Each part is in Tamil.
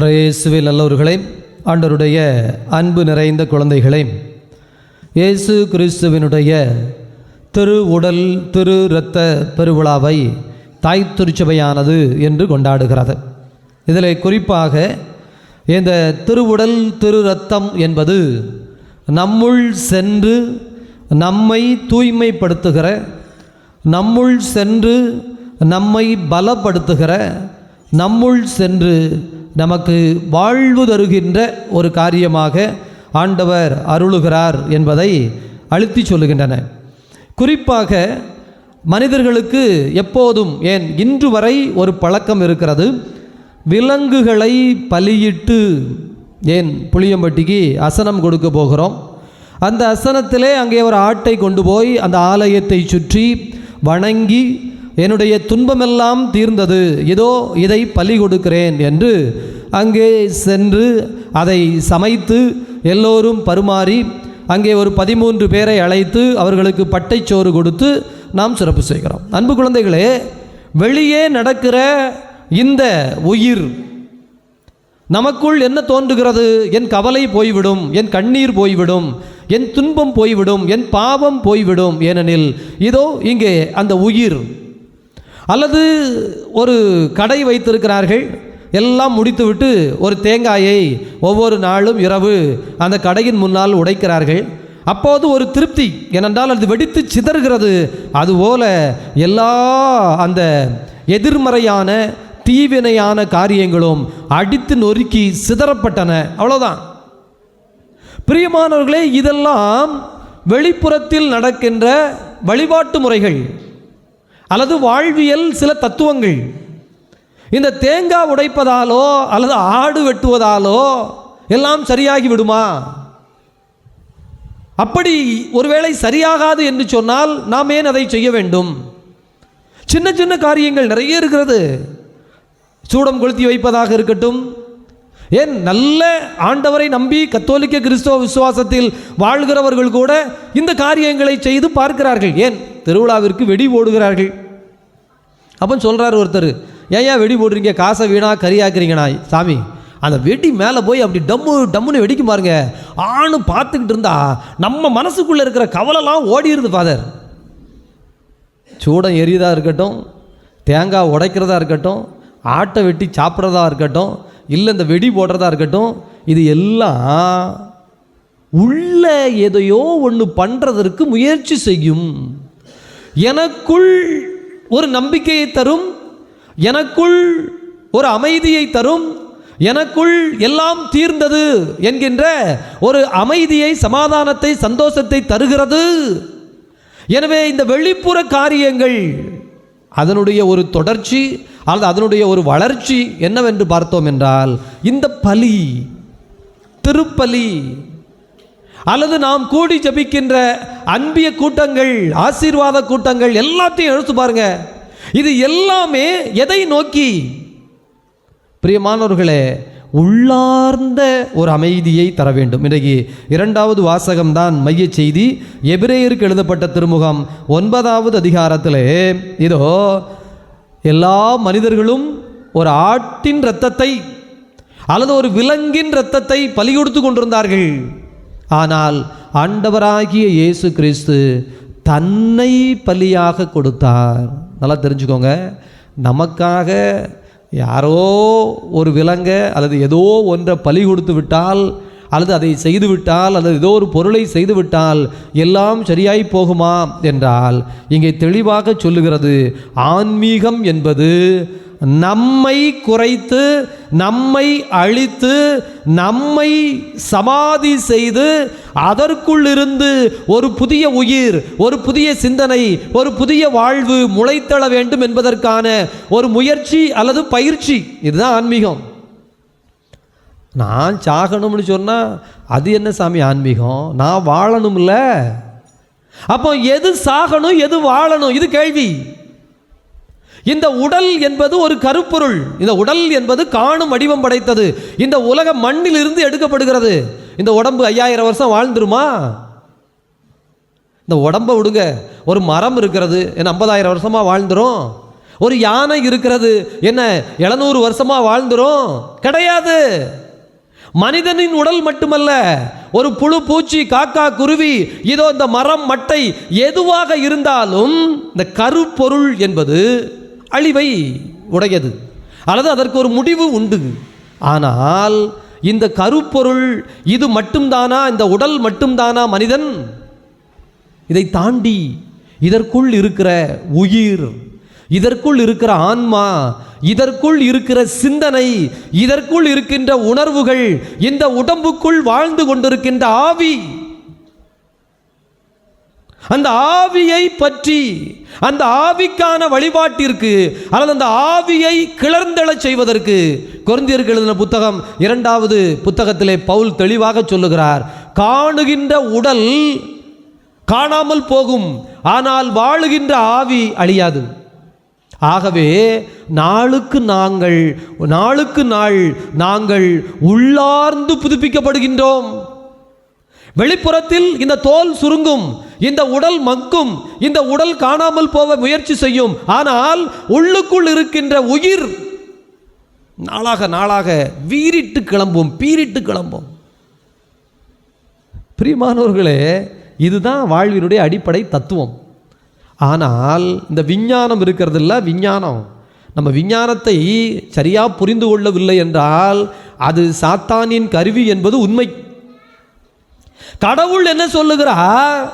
இயேசுவில் நல்லவர்களே ஆண்டருடைய அன்பு நிறைந்த குழந்தைகளே இயேசு கிறிஸ்துவினுடைய திரு உடல் திரு இரத்த பெருவிழாவை தாய் திருச்சபையானது என்று கொண்டாடுகிறது. இதில் குறிப்பாக இந்த திருவுடல் திரு ரத்தம் என்பது நம்முள் சென்று நம்மை தூய்மைப்படுத்துகிற நம்முள் சென்று நம்மை பலப்படுத்துகிற நம்முள் சென்று நமக்கு வாழ்வு தருகின்ற ஒரு காரியமாக ஆண்டவர் அருளுகிறார் என்பதை அழுத்தி சொல்லுகின்றன. குறிப்பாக மனிதர்களுக்கு எப்போதும் ஏன் இன்று வரை ஒரு பழக்கம் இருக்கிறது. விலங்குகளை பலியிட்டு ஏன் புளியம்பட்டிக்கு அசனம் கொடுக்க போகிறோம். அந்த அசனத்திலே அங்கே ஒரு ஆட்டை கொண்டு போய் அந்த ஆலயத்தை சுற்றி வணங்கி என்னுடைய துன்பமெல்லாம் தீர்ந்தது. இதோ இதை பலி கொடுக்கிறேன் என்று அங்கே சென்று அதை சமைத்து எல்லோரும் பருமாறி அங்கே ஒரு பதிமூன்று பேரை அழைத்து அவர்களுக்கு பட்டைச்சோறு கொடுத்து நாம் சிறப்பு செய்கிறோம். அன்பு குழந்தைகளே வெளியே நடக்கிற இந்த உயிர் நமக்குள் என்ன தோன்றுகிறது? என் கவலை போய்விடும் என் கண்ணீர் போய்விடும் என் துன்பம் போய்விடும் என் பாவம் போய்விடும் ஏனெனில் இதோ இங்கே அந்த உயிர். அல்லது ஒரு கடை வைத்திருக்கிறார்கள் எல்லாம் முடித்துவிட்டு ஒரு தேங்காயை ஒவ்வொரு நாளும் இரவு அந்த கடையின் முன்னால் உடைக்கிறார்கள். அப்போது ஒரு திருப்தி ஏனென்றால் அது வெடித்து சிதறுகிறது. அதுபோல எல்லா அந்த எதிர்மறையான தீவினையான காரியங்களும் அடித்து நொறுக்கி சிதறப்பட்டன. அவ்வளோதான் பிரியமானவர்களே இதெல்லாம் வெளிப்புறத்தில் நடக்கின்ற வழிபாட்டு முறைகள் அல்லது வாழ்வியல் சில தத்துவங்கள். இந்த தேங்காய் உடைப்பதாலோ அல்லது ஆடு வெட்டுவதாலோ எல்லாம் சரியாகி விடுமா? அப்படி ஒருவேளை சரியாகாது என்று சொன்னால் நாம் ஏன் அதை செய்ய வேண்டும்? சின்ன சின்ன காரியங்கள் நிறைய இருக்கிறது. சூடம் கொளுத்தி வைப்பதாக இருக்கட்டும். ஏன் நல்ல ஆண்டவரை நம்பி கத்தோலிக்க கிறிஸ்தவ விசுவாசத்தில் வாழ்கிறவர்கள் கூட இந்த காரியங்களை செய்து பார்க்கிறார்கள். ஏன்? திருவிழாவிற்கு வெடி ஓடுகிறார்கள். அப்போ சொல்கிறார் ஒருத்தர் ஏன் ஏன் வெடி போடுறீங்க? காசை வீணா கறியாக்குறீங்கண்ணா சாமி அந்த வெடி மேலே போய் அப்படி டம்மு டம்முன்னு வெடிக்கும் பாருங்க. ஆணு பார்த்துக்கிட்டு இருந்தா நம்ம மனசுக்குள்ளே இருக்கிற கவலைலாம் ஓடிடுது ஃபாதர் சூடம் எரியதாக இருக்கட்டும் தேங்காய் உடைக்கிறதா இருக்கட்டும் ஆட்டை வெட்டி சாப்பிட்றதா இருக்கட்டும் இல்லை இந்த வெடி போடுறதா இருக்கட்டும் இது எல்லாம் உள்ள எதையோ ஒன்று பண்ணுறதற்கு முயற்சி செய்யும். எனக்குள் ஒரு நம்பிக்கையை தரும் எனக்குள் ஒரு அமைதியை தரும் எனக்குள் எல்லாம் தீர்ந்தது என்கின்ற ஒரு அமைதியை சமாதானத்தை சந்தோஷத்தை தருகிறது. எனவே இந்த வெளிப்புற காரியங்கள் அதனுடைய ஒரு தொடர்ச்சி அல்லது அதனுடைய ஒரு வளர்ச்சி என்னவென்று பார்த்தோம் என்றால் இந்த பலி திருப்பலி அல்லது நாம் கூடி ஜபிக்கின்ற அன்பிய கூட்டங்கள் ஆசீர்வாத கூட்டங்கள் எல்லாத்தையும் எழுத்து பாருங்கள் இது எல்லாமே எதை நோக்கி? பிரியமானவர்களே உள்ளார்ந்த ஒரு அமைதியை தர வேண்டும். இன்றைக்கு இரண்டாவது வாசகம்தான் மைய செய்தி. எபிரேயருக்கு எழுதப்பட்ட திருமுகம் ஒன்பதாவது அதிகாரத்திலே இதோ எல்லா மனிதர்களும் ஒரு ஆட்டின் இரத்தத்தை அல்லது ஒரு விலங்கின் இரத்தத்தை பலி கொடுத்து கொண்டிருந்தார்கள். ஆனால் ஆண்டவராகிய இயேசு கிறிஸ்து தன்னை பலியாக கொடுத்தார். நல்லா தெரிஞ்சுக்கோங்க. நமக்காக யாரோ ஒரு விலங்க அல்லது ஏதோ ஒன்றை பலி கொடுத்து விட்டால் அல்லது அதை செய்துவிட்டால் அல்லது ஏதோ ஒரு பொருளை செய்துவிட்டால் எல்லாம் சரியாய் போகுமா? என்றால் இங்கே தெளிவாக சொல்லுகிறது ஆன்மீகம் என்பது நம்மை குறைத்து நம்மை அழித்து நம்மை சமாதி செய்து அதற்குள்ளிருந்து ஒரு புதிய உயிர் ஒரு புதிய சிந்தனை ஒரு புதிய வாழ்வு முளைத்தள வேண்டும் என்பதற்கான ஒரு முயற்சி அல்லது பயிற்சி. இதுதான் ஆன்மீகம். நான் சாகணும்னு சொன்னால் அது என்ன சாமி ஆன்மீகம்? நான் வாழணும்ல. அப்போ எது சாகணும் எது வாழணும்? இது கேள்வி. இந்த உடல் என்பது ஒரு கருப்பொருள். இந்த உடல் என்பது காணும் வடிவம் படைத்தது. இந்த உலக மண்ணில் இருந்து எடுக்கப்படுகிறது. இந்த உடம்பு ஐயாயிரம் வருஷம் வாழ்ந்துருமா? இந்த உடம்பை விடுங்க. ஒரு மரம் இருக்கிறது என்ன ஐம்பதாயிரம் வருஷமாக வாழ்ந்துரும்? ஒரு யானை இருக்கிறது என்ன எழுநூறு வருஷமாக வாழ்ந்துரும்? கிடையாது. மனிதனின் உடல் மட்டுமல்ல ஒரு புழு பூச்சி காக்கா குருவி இதோ இந்த மரம் மட்டை எதுவாக இருந்தாலும் இந்த கருப்பொருள் என்பது அழிவை உடையது. அல்லது அதற்கு ஒரு முடிவு உண்டு. ஆனால் இந்த கருப்பொருள் இது மட்டும்தானா? இந்த உடல் மட்டும்தானா மனிதன்? இதை தாண்டி இதற்குள் இருக்கிற உயிர் இதற்குள் இருக்கிற ஆன்மா இதற்குள் இருக்கிற சிந்தனை இதற்குள் இருக்கின்ற உணர்வுகள் இந்த உடம்புக்குள் வாழ்ந்து கொண்டிருக்கின்ற ஆவி அந்த ஆவியை பற்றி அந்த ஆவிக்கான வழிபாட்டிற்கு அல்லது அந்த ஆவியை கிளர்ந்தெழச் செய்வதற்கு கொரிந்தியருக்கு எழுதின புத்தகம் இரண்டாவது புத்தகத்திலே பவுல் தெளிவாக சொல்லுகிறார் காணுகின்ற உடல் காணாமல் போகும் ஆனால் வாழுகின்ற ஆவி அழியாது. ஆகவே நாளுக்கு நாங்கள் நாளுக்கு நாள் நாங்கள் உள்ளார்ந்து புதுப்பிக்கப்படுகின்றோம். வெளிப்புறத்தில் இந்த தோல் சுருங்கும் இந்த உடல் மக்கும் இந்த உடல் காணாமல் போக முயற்சி செய்யும். ஆனால் உள்ளுக்குள் இருக்கின்ற உயிர் நாளாக நாளாக வீறிட்டு கிளம்பும் பீரிட்டு கிளம்பும். பிரியமானவர்களே இதுதான் வாழ்வினுடைய அடிப்படை தத்துவம். ஆனால் இந்த விஞ்ஞானம் இருக்கிறதில்ல விஞ்ஞானம். நம்ம விஞ்ஞானத்தை சரியாக புரிந்து கொள்ளவில்லை என்றால் அது சாத்தானின் கருவி என்பது உண்மை. கடவுள் என்ன சொல்லுகிறார்?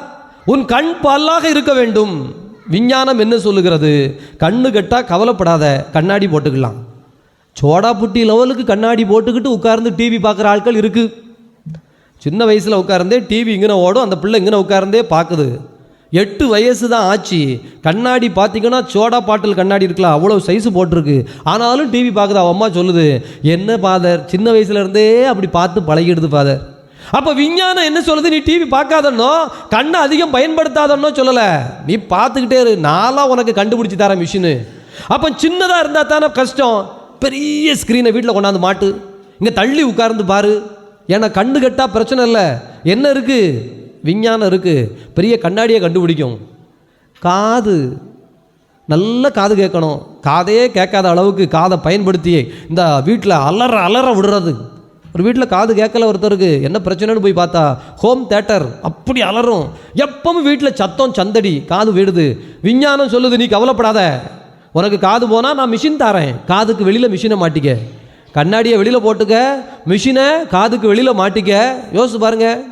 உன் கண் பல்லாக இருக்க வேண்டும். விஞ்ஞானம் என்ன சொல்லுகிறது? கண்ணு கெட்டால் கவலைப்படாத கண்ணாடி போட்டுக்கலாம். சோடா புட்டி லெவலுக்கு கண்ணாடி போட்டுக்கிட்டு உட்கார்ந்து டிவி பார்க்குற ஆட்கள் இருக்கு. சின்ன வயசில் உட்கார்ந்தே டிவி இங்கே ஓடும் அந்த பிள்ளை இங்கே உட்கார்ந்தே பார்க்குது. எட்டு வயசு தான் ஆச்சு. கண்ணாடி பார்த்தீங்கன்னா சோடா பாட்டில் கண்ணாடி இருக்கலாம். அவ்வளோ சைஸ் போட்டிருக்கு. ஆனாலும் டிவி பார்க்குது. அவன் அம்மா சொல்லுது என்ன ஃபாதர் சின்ன வயசுலேருந்தே அப்படி பார்த்து பழகிடுது ஃபாதர் அப்போ விஞ்ஞானம் என்ன சொல்லுது? நீ டிவி பார்க்காதன்னோ கண்ணை அதிகம் பயன்படுத்தாதன்னோ சொல்லலை. நீ பார்த்துக்கிட்டே இரு. நாளாக உனக்கு கண்டுபிடிச்சி தரேன் மிஷினு அப்போ சின்னதாக இருந்தால் தானே கஷ்டம். பெரிய ஸ்க்ரீனை வீட்டில் கொண்டாந்து மாட்டு. இங்கே தள்ளி உட்கார்ந்து பாரு. ஏன்னா கண்ணு கெட்டா பிரச்சனை இல்லை. என்ன இருக்குது விஞ்ஞானம் இருக்குது பெரிய கண்ணாடியை கண்டுபிடிக்கும். காது. நல்ல காது கேட்கணும். காதே கேட்காத அளவுக்கு காதை பயன்படுத்தி இந்த வீட்டில் அலற அலற விடுறது. ஒரு வீட்டில் காது கேட்கல ஒருத்தருக்கு என்ன பிரச்சனைன்னு போய் பார்த்தா ஹோம் தேட்டர் அப்படி அலறும். எப்பவும் வீட்டில் சத்தம் சந்தடி காது விடுது விஞ்ஞானம் சொல்லுது நீ கவலைப்படாத. உனக்கு காது போனால் நான் மிஷின் தரேன். காதுக்கு வெளியில் மிஷினை மாட்டிக்க. கண்ணாடியை வெளியில் போட்டுக்க. மிஷினை காதுக்கு வெளியில் மாட்டிக்க. யோசிச்சு பாருங்க.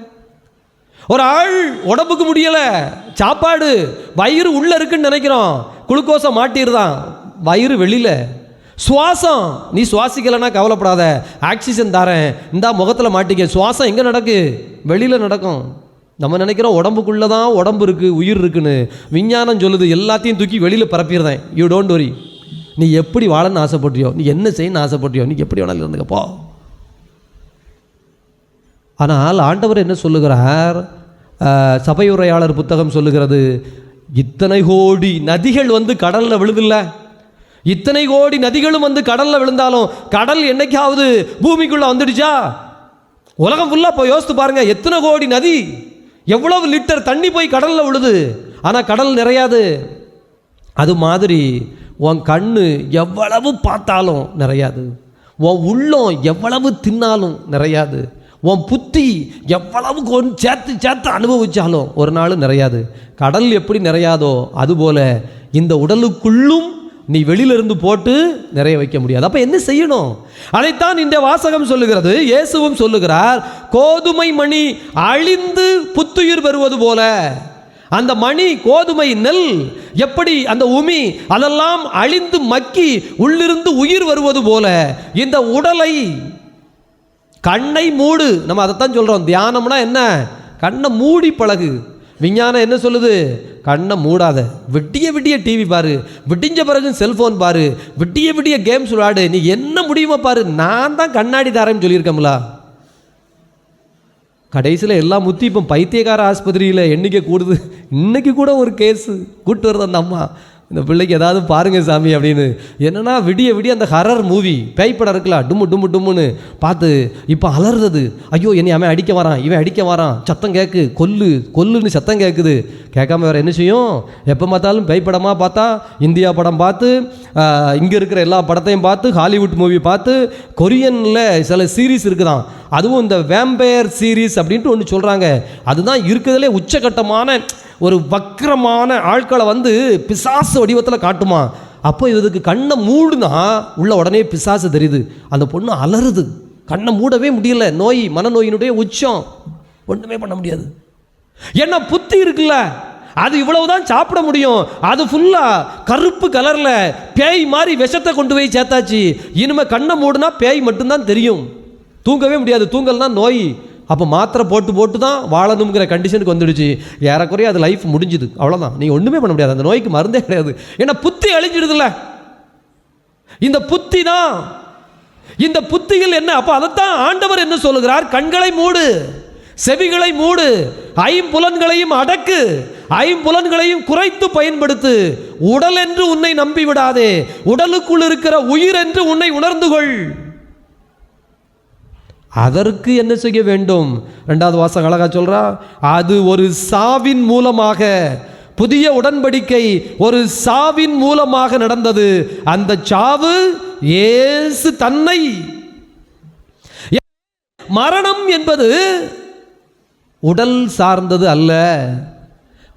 ஒரு ஆள் உடம்புக்கு முடியலை. சாப்பாடு வயிறு உள்ளே இருக்குன்னு நினைக்கிறோம். குளுக்கோஸை மாட்டிடுதான். வயிறு வெளியில். சுவாசம். நீ சுவாசிக்கலைன்னா கவலைப்படாத. ஆக்சிஜன் தரேன். இந்தா முகத்தில் மாட்டிக்க. சுவாசம் எங்கே நடக்கு? வெளியில் நடக்கும். நம்ம நினைக்கிறோம் உடம்புக்குள்ளே தான் உடம்பு இருக்குது உயிர் இருக்குன்னு. விஞ்ஞானம் சொல்லுது எல்லாத்தையும் தூக்கி வெளியில் பரப்பிடுறேன். யூ டோன்ட் வரி நீ எப்படி வாழன்னு ஆசைப்பட்றியோ நீ என்ன செய்யணும்னு ஆசைப்பட்றியோ நீ எப்படி வேணாலும் இருந்துக்கப்போ ஆனால் ஆண்டவர் என்ன சொல்லுகிறார்? சபையுரையாளர் புத்தகம் சொல்லுகிறது இத்தனை கோடி நதிகள் வந்து கடலில் விழுதில்ல. இத்தனை கோடி நதிகளும் வந்து கடலில் விழுந்தாலும் கடல் என்னைக்காவது பூமிக்குள்ளே வந்துடுச்சா? உலகம் ஃபுல்லாக போய் யோசித்து பாருங்கள் எத்தனை கோடி நதி? எவ்வளவு லிட்டர் தண்ணி போய் கடலில் விழுது? ஆனால் கடல் நிறையாது. அது மாதிரி உன் கண்ணு எவ்வளவு பார்த்தாலும் நிறையாது. உன் உள்ளம் எவ்வளவு தின்னாலும் நிறையாது. உன் புத்தி எவ்வளவு கொண்டு சேர்த்து சேர்த்து அனுபவிச்சாலும் ஒரு நாள் நிறையாது. கடல் எப்படி நிறையாதோ அதுபோல இந்த உடலுக்குள்ளும் நீ வெளியிலிருந்து போட்டு நிறைய வைக்க முடியாது. அப்போ என்ன செய்யணும்? அதைத்தான் இந்த வாசகம் சொல்லுகிறது. இயேசுவும் சொல்லுகிறார் கோதுமை மணி அழிந்து புத்துயிர் பெறுவது போல அந்த மணி கோதுமை நெல் எப்படி அந்த உமி அதெல்லாம் அழிந்து மக்கி உள்ளிருந்து உயிர் வருவது போல இந்த உடலை கண்ணை மூடு. நம்ம அதைத்தான் சொல்கிறோம் தியானம்னா என்ன? கண்ணை மூடி பழகு. விஞ்ஞானம் என்ன சொல்லுது? கண்ணை மூடாத. விட்டிய விட்டிய டிவி பாரு. விடிஞ்ச பிறகு செல்ஃபோன் பாரு. விட்டிய விட்டிய கேம்ஸ் விளையாடு நீ என்ன முடியுமோ பாரு. நான் தான் கண்ணாடி தாரேன்னு சொல்லியிருக்கேன்ல. கடைசியில் எல்லாம் முத்தி இப்போ பைத்தியக்கார ஆஸ்பத்திரியில் எண்ணிக்கை கூடுது. இன்னைக்கு கூட ஒரு கேஸு கூட்டு வருது அந்த அம்மா. இந்த பிள்ளைக்கு ஏதாவது பாருங்கள் சாமி அப்படின்னு. என்னென்னா விடிய விடிய அந்த ஹரர் மூவி பேய் படம் இருக்குல்ல டும்மு டும்மு டும்முன்னு பார்த்து இப்போ அலறுறது. ஐயோ என்னை அவன் அடிக்க வரான் இவன் அடிக்க வரான் சத்தம் கேட்கு கொல்லு கொல்லுன்னு சத்தம் கேட்குது கேட்காம வேறு என்ன செய்யும்? எப்போ பார்த்தாலும் பேய் படமாக பார்த்தா இந்தியா படம் பார்த்து இங்கே இருக்கிற எல்லா படத்தையும் பார்த்து ஹாலிவுட் மூவி பார்த்து கொரியனில் சில சீரீஸ் இருக்குதான். அதுவும் இந்த வேம்பையர் சீரீஸ் அப்படின்ட்டு ஒன்று சொல்கிறாங்க அதுதான் இருக்கிறதுலே உச்சகட்டமான ஒரு வக்கரமான ஆட்களை வந்து பிசாசு வடிவத்தில் காட்டுமா. அப்போ இதுக்கு கண்ணை மூடுனா உள்ள உடனே பிசாசு தெரியுது. அந்த பொண்ணு அலறுது. கண்ணை மூடவே முடியல. நோய் மனநோயினுடைய உச்சம். ஒன்றுமே பண்ண முடியாது. என்ன புத்தி இருக்குல்ல? அது இவ்வளவுதான் சாப்பிட முடியும். அது ஃபுல்லா கருப்பு கலர்ல பேய் மாதிரி விஷத்தை கொண்டு போய் சேர்த்தாச்சு. இனிமே கண்ணை மூடுனா பேய் மட்டும்தான் தெரியும். தூங்கவே முடியாது. தூங்கல்னா நோய். அப்போ மாத்திரை போட்டு போட்டு தான் வாழணுங்கிற கண்டிஷனுக்கு வந்துடுச்சு. ஏறக்குறைய அது லைஃப் முடிஞ்சுது. அவ்வளோதான் நீங்கள் ஒன்றுமே பண்ண முடியாது. அந்த நோய்க்கு மருந்தே கிடையாது. ஏன்னா புத்தி அழிஞ்சிடுதுல்ல. இந்த புத்தி தான். இந்த புத்திகள் என்ன? அப்போ அதைத்தான் ஆண்டவர் என்ன சொல்லுகிறார்? கண்களை மூடு. செவிகளை மூடு. ஐம்புலன்களையும் அடக்கு. ஐம்புலன்களையும் குறைத்து பயன்படுத்து. உடல் என்று உன்னை நம்பி விடாதே உடலுக்குள் இருக்கிற உயிர் என்று உன்னை உணர்ந்து கொள். அதற்கு என்ன செய்ய வேண்டும்? ரெண்டாவது வாசகம் அழகா சொல்றா அது ஒரு சாவின் மூலமாக. புதிய உடன்படிக்கை ஒரு சாவின் மூலமாக நடந்தது. அந்த சாவு ஏசு தன்னை. மரணம் என்பது உடல் சார்ந்தது அல்ல.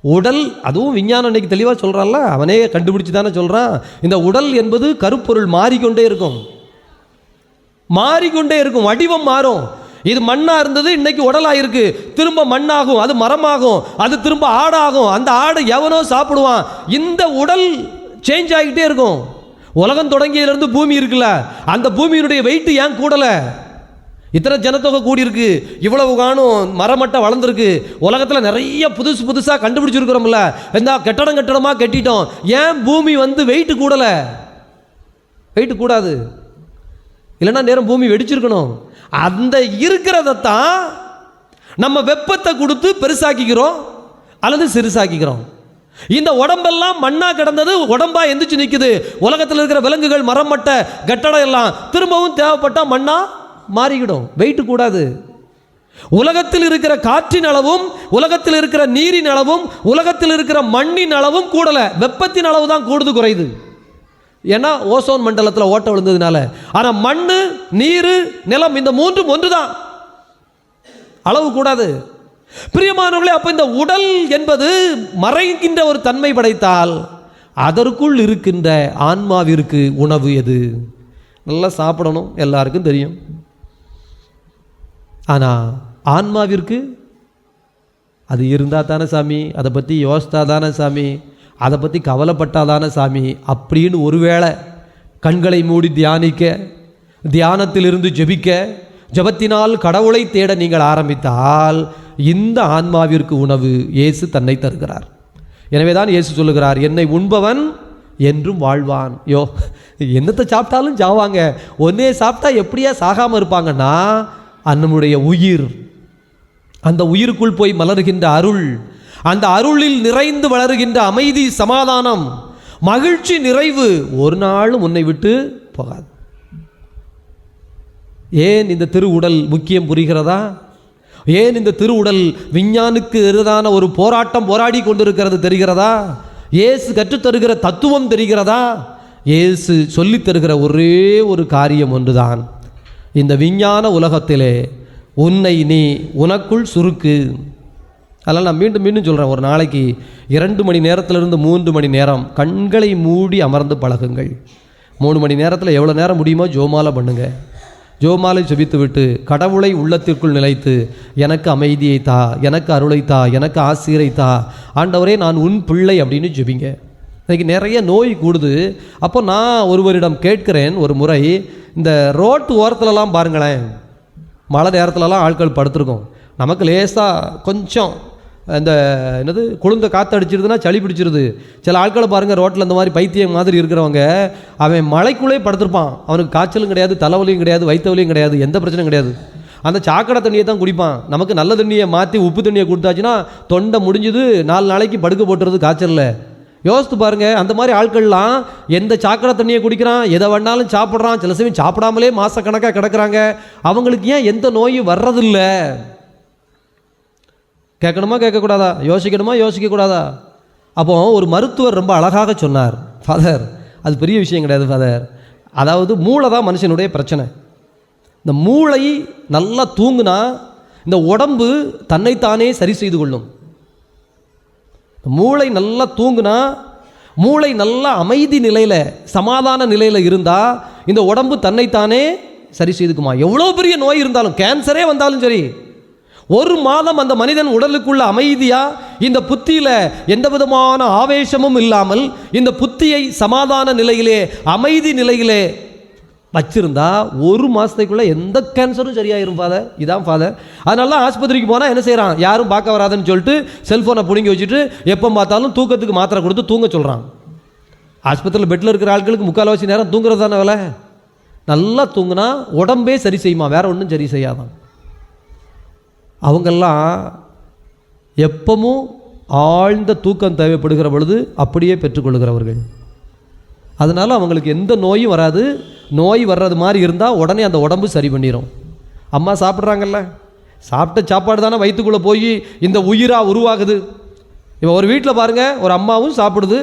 உடல் அதுவும் விஞ்ஞானம் இன்னைக்கு தெளிவாக சொல்கிறான்ல அவனே கண்டுபிடிச்சு தானே சொல்கிறான் இந்த உடல் என்பது கருப்பொருள் மாறிக்கொண்டே இருக்கும். மாறிக்கொண்டே இருக்கும் வடிவம் மாறும். இது மண்ணாக இருந்தது இன்னைக்கு உடலாக இருக்கு திரும்ப மண்ணாகும் அது மரமாகும் அது திரும்ப ஆடாகும். அந்த ஆடு எவனோ சாப்பிடுவான். இந்த உடல் சேஞ்ச் ஆகிட்டே இருக்கும். உலகம் தொடங்கியதுலேருந்து பூமி இருக்குல்ல அந்த பூமியினுடைய வெயிட் ஏன் கூடலை? இத்தனை ஜனத்தொகை கூடியிருக்கு. இவ்வளவு காணும் மரமட்டை வளர்ந்துருக்கு. உலகத்தில் நிறைய புதுசு புதுசாக கண்டுபிடிச்சிருக்கிறோம்ல. இந்த கட்டடம் கட்டடமாக கட்டிட்டோம். ஏன் பூமி வந்து வெயிட்டு கூடலை? வெயிட்டு கூடாது. இல்லைன்னா நேரம் பூமி வெடிச்சிருக்கணும். அந்த இருக்கிறதத்தான் நம்ம வெப்பத்தை கொடுத்து பெருசாக்கிக்கிறோம். அல்லது சிறுசாக்கிக்கிறோம். இந்த உடம்பெல்லாம் மண்ணா கிடந்தது உடம்பா எந்திரிச்சு நிற்குது உலகத்தில் இருக்கிற விலங்குகள் மரம் மட்டை கட்டடம் எல்லாம் திரும்பவும் தேவைப்பட்டா மண்ணா மாறிக்கிடும். வெயிட்டு கூடாது. உலகத்தில் இருக்கிற காற்றின் அளவும் உலகத்தில் இருக்கிற நீரின் அளவும் உலகத்தில் இருக்கிற மண்ணின் அளவும் கூடலை. வெப்பத்தின் அளவு தான் கூடுது குறையுது. ஏன்னா ஓசோன் மண்டலத்தில் ஓட்ட விழுந்ததுனால. ஆனால் மண் நீர் நிலம் இந்த மூன்றும் ஒன்று தான் அளவு கூடாது. பிரியமானவர்களே அப்போ இந்த உடல் என்பது மறைகின்ற ஒரு தன்மை படைத்தால் அதற்குள் இருக்கின்ற ஆன்மாவிற்கு உணவு எது? நல்லா சாப்பிடணும் எல்லாருக்கும் தெரியும். ஆனால் ஆன்மாவிற்கு அது இருந்தால் தானே சாமி? அதை பற்றி யோசித்தா தானே சாமி? அதை பற்றி கவலைப்பட்டால் தானே சாமி? அப்படின்னு ஒருவேளை கண்களை மூடி தியானிக்க தியானத்திலிருந்து ஜெபிக்க ஜெபத்தினால் கடவுளை தேட நீங்கள் ஆரம்பித்தால் இந்த ஆன்மாவிற்கு உணவு இயேசு தன்னை தருகிறார். எனவே தான் இயேசு சொல்லுகிறார் என்னை உண்பவன் என்றும் வாழ்வான். யோ என்னத்தை சாப்பிட்டாலும் சாவாங்க ஒன்னே சாப்பிட்டா எப்படியா சாகாமல் இருப்பாங்கன்னா நம்முடைய உயிர். அந்த உயிருக்குள் போய் மலர்கின்ற அருள். அந்த அருளில் நிறைந்து வளருகின்ற அமைதி சமாதானம் மகிழ்ச்சி நிறைவு ஒரு நாளும் உன்னை விட்டு போகாது. ஏன் இந்த திருவுடல் முக்கியம் புரிகிறதா? ஏன் இந்த திருவுடல் விஞ்ஞானுக்கு எதிரான ஒரு போராட்டம் போராடி கொண்டிருக்கிறது தெரிகிறதா? இயேசு கற்றுத்தருகிற தத்துவம் தெரிகிறதா? இயேசு சொல்லித் தருகிற ஒரே ஒரு காரியம் ஒன்றுதான். இந்த விஞ்ஞான உலகத்திலே உன்னை நீ உனக்குள் சுருக்கு. அதனால் நான் மீண்டும் மீண்டும் சொல்கிறேன் ஒரு நாளைக்கு இரண்டு மணி நேரத்திலிருந்து மூன்று மணி நேரம் கண்களை மூடி அமர்ந்து பழகுங்கள். மூணு மணி நேரத்தில் எவ்வளோ நேரம் முடியுமோ ஜோமாலை பண்ணுங்கள் ஜோமாலை செபித்து விட்டு கடவுளை உள்ளத்திற்குள் நிலைத்து எனக்கு அமைதியை தா எனக்கு அருளை தா எனக்கு ஆசிரியரை தா ஆண்டவரே நான் உன் பிள்ளை அப்படின்னு ஜெபிங்க. இன்றைக்கி நிறைய நோய் கூடுது. அப்போ நான் ஒருவரிடம் கேட்கிறேன் ஒரு முறை இந்த ரோட்டு ஓரத்துலலாம் பாருங்களேன். மழை நேரத்துலலாம் ஆட்கள் படுத்துருக்கோம். நமக்கு லேசாக கொஞ்சம் இந்த என்னது குளிர்ந்த காற்று அடிச்சிருதுன்னா சளி பிடிச்சிருது. சில ஆட்களை பாருங்கள் ரோட்டில் இந்த மாதிரி பைத்தியம் மாதிரி இருக்கிறவங்க அவன் மழைக்குள்ளே படுத்திருப்பான். அவனுக்கு காய்ச்சலும் கிடையாது தலைவலியும் கிடையாது வயிற்றுவலியும் கிடையாது எந்த பிரச்சனையும் கிடையாது. அந்த சாக்கடை தண்ணியை தான் குடிப்பான். நமக்கு நல்ல தண்ணியை மாற்றி உப்பு தண்ணியை கொடுத்தாச்சுன்னா தொண்டை முடிஞ்சுது நாலு நாளைக்கு படுக்க போட்டுறது காய்ச்சலில். யோசித்து பாருங்க அந்த மாதிரி ஆட்கள்லாம் எந்த சாக்கடை தண்ணியை குடிக்கிறான் எதை வேணாலும் சாப்பிட்றான் சில சமயம் சாப்பிடாமலே மாசக்கணக்காக கிடக்குறாங்க. அவங்களுக்கு ஏன் எந்த நோயும் வர்றதில்ல? கேட்கணுமா கேட்கக்கூடாதா? யோசிக்கணுமா யோசிக்கக்கூடாதா? அப்போ ஒரு மருத்துவர் ரொம்ப அழகாக சொன்னார் ஃபாதர் அது பெரிய விஷயம் கிடையாது ஃபாதர் அதாவது மூளை தான் மனுஷனுடைய பிரச்சனை. இந்த மூளை நல்லா தூங்குனா இந்த உடம்பு தன்னைத்தானே சரி செய்து கொள்ளும். மூளை நல்லா தூங்குனா மூளை நல்லா அமைதி நிலையில் சமாதான நிலையில் இருந்தால் இந்த உடம்பு தன்னைத்தானே சரி செய்துக்குமா? எவ்வளோ பெரிய நோய் இருந்தாலும் கேன்சரே வந்தாலும் சரி ஒரு மாதம் அந்த மனிதன் உடலுக்குள்ள அமைதியா இந்த புத்தியில எந்த விதமான ஆவேசமும் இல்லாமல் இந்த புத்தியை சமாதான நிலையிலே அமைதி நிலையிலே வச்சுருந்தா ஒரு மாதத்துக்குள்ளே எந்த கேன்சரும் சரியாயிரும் ஃபாதர் இதான் ஃபாதர் அதனால ஆஸ்பத்திரிக்கு போனால் என்ன செய்கிறான் யாரும் பார்க்க வராதுன்னு சொல்லிட்டு செல்ஃபோனை பிடுங்கி வச்சுட்டு எப்போ பார்த்தாலும் தூக்கத்துக்கு மாத்திரை கொடுத்து தூங்க சொல்கிறான் ஆஸ்பத்திரியில் பெட்டில் இருக்கிற ஆட்களுக்கு முக்கால்வாசி நேரம் தூங்குறது தானே வேலை? நல்லா தூங்கினா உடம்பே சரி செய்யுமா? வேற ஒன்றும் சரி செய்யாதான். அவங்கெல்லாம் எப்பவும் ஆழ்ந்த தூக்கம் தேவைப்படுகிற பொழுது அப்படியே பெற்றுக்கொள்கிறவர்கள். அதனால் அவங்களுக்கு எந்த நோயும் வராது. நோய் வர்றது மாதிரி இருந்தால் உடனே அந்த உடம்பு சரி பண்ணிடும் அம்மா சாப்பிட்றாங்கல்ல? சாப்பிட்ட சாப்பாடு தானே வயிற்றுக்குள்ளே போய் இந்த உயிராக உருவாகுது. இப்போ ஒரு வீட்டில் பாருங்கள் ஒரு அம்மாவும் சாப்பிடுது.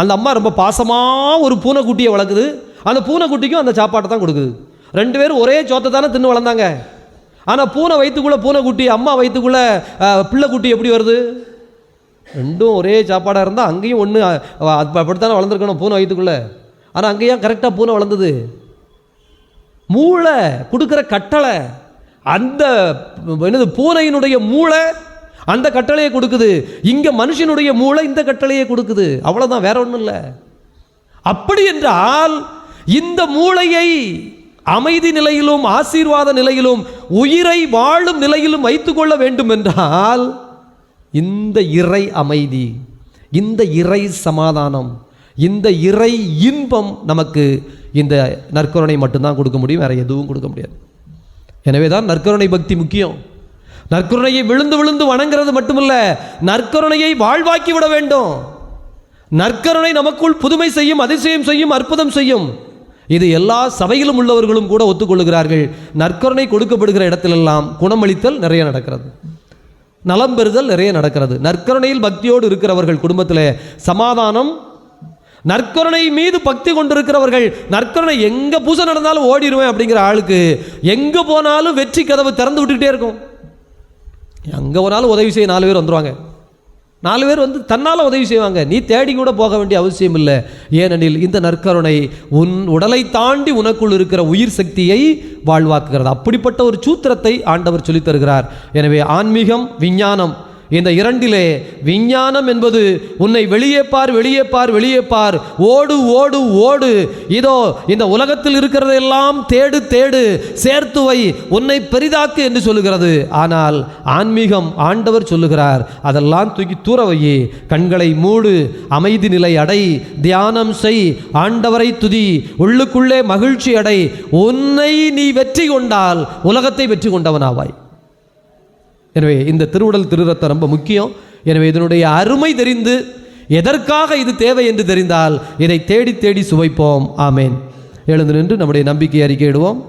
அந்த அம்மா ரொம்ப பாசமாக ஒரு பூனைக்குட்டியை வளர்க்குது. அந்த பூனைக்குட்டிக்கும் அந்த சாப்பாட்டை தான் கொடுக்குது. ரெண்டு பேரும் ஒரே சோத்தை தானே தின்னு வளர்ந்தாங்க. ஆனால் பூனை வயிற்றுக்குள்ளே பூனைக்குட்டி அம்மா வயிற்றுக்குள்ளே பிள்ளைக்குட்டி எப்படி வருது? ரெண்டும் ஒரே சாப்பாடாக இருந்தால் அங்கேயும் ஒன்று அப்படித்தானே வளர்ந்துருக்கணும் பூனை வயிற்றுக்குள்ளே ஆனால் அங்கேயும் கரெக்டாக பூனை வளர்ந்தது. மூளை கொடுக்குற கட்டளை. அந்த என்னது பூனையினுடைய மூளை அந்த கட்டளையை கொடுக்குது. இங்கே மனுஷனுடைய மூளை இந்த கட்டளையை கொடுக்குது. அவ்வளோதான் வேற ஒன்றும் இல்லை. அப்படி என்றால் இந்த மூளையை அமைதி நிலையிலும் ஆசீர்வாத நிலையிலும் உயிரை வாழும் நிலையிலும் வைத்துக்கொள்ள வேண்டும் என்றால் இந்த இறை அமைதி இந்த இறை சமாதானம் இந்த இறை இன்பம் நமக்கு இந்த நற்கருணை மட்டும்தான் கொடுக்க முடியும் வேறு எதுவும் கொடுக்க முடியாது. எனவே தான் நற்கருணை பக்தி முக்கியம். நற்கருணையை விழுந்து விழுந்து வணங்குறது மட்டுமல்ல நற்கருணையை வாழ்வாக்கி விட வேண்டும். நற்கருணை நமக்குள் புதுமை செய்யும் அதிசயம் செய்யும் அற்புதம் செய்யும். இது எல்லா சபையிலும் உள்ளவர்களும் கூட ஒத்துக்கொள்கிறார்கள் நற்கருணை கொடுக்கப்படுகிற இடத்திலெல்லாம் குணமளித்தல் நிறைய நடக்கிறது. நலம் பெறுதல் நிறைய நடக்கிறது. நற்கருணையில் பக்தியோடு இருக்கிறவர்கள் குடும்பத்தில் சமாதானம் நற்கருணை மீது பக்தி கொண்டிருக்கிறவர்கள் நற்கருணை எங்க பூசை நடந்தாலும் ஓடிடுவேன் அப்படிங்கிற ஆளுக்கு எங்க போனாலும் வெற்றி கதவு திறந்து விட்டுக்கிட்டே இருக்கும். எங்கே போனாலும் உதவி செய்ய நாலு பேர் வந்துருவாங்க. நாலு பேர் வந்து தன்னால் உதவி செய்வாங்க. நீ தேடி கூட போக வேண்டிய அவசியம் இல்லை. ஏனெனில் இந்த நற்கருணை உன் உடலை தாண்டி உனக்குள் இருக்கிற உயிர் சக்தியை வாழ்வாக்குகிறது. அப்படிப்பட்ட ஒரு சூத்திரத்தை ஆண்டவர் சொல்லித் தருகிறார் எனவே ஆன்மீகம் விஞ்ஞானம் இந்த இரண்டிலே விஞ்ஞானம் என்பது உன்னை வெளியே பார் வெளியே பார் வெளியே பார். ஓடு ஓடு ஓடு. இதோ இந்த உலகத்தில் இருக்கிறதெல்லாம் தேடு தேடு. சேர்த்து வை. உன்னை பெரிதாக்கு என்று சொல்லுகிறது. ஆனால் ஆன்மீகம் ஆண்டவர் சொல்லுகிறார். அதெல்லாம் தூக்கி தூரவையே கண்களை மூடு. அமைதி நிலை அடை. தியானம் செய். ஆண்டவரை துதி. உள்ளுக்குள்ளே மகிழ்ச்சி அடை. உன்னை நீ வெற்றி கொண்டால் உலகத்தை வெற்றி கொண்டவனாவாய். எனவே இந்த திருவுடல் திருரத்தம் ரொம்ப முக்கியம். எனவே இதனுடைய அருமை தெரிந்து எதற்காக இது தேவை என்று தெரிந்தால் இதை தேடி தேடி சுவைப்போம். ஆமேன். எழுந்து நின்று நம்முடைய நம்பிக்கை அறிக்கையிடுவோம்.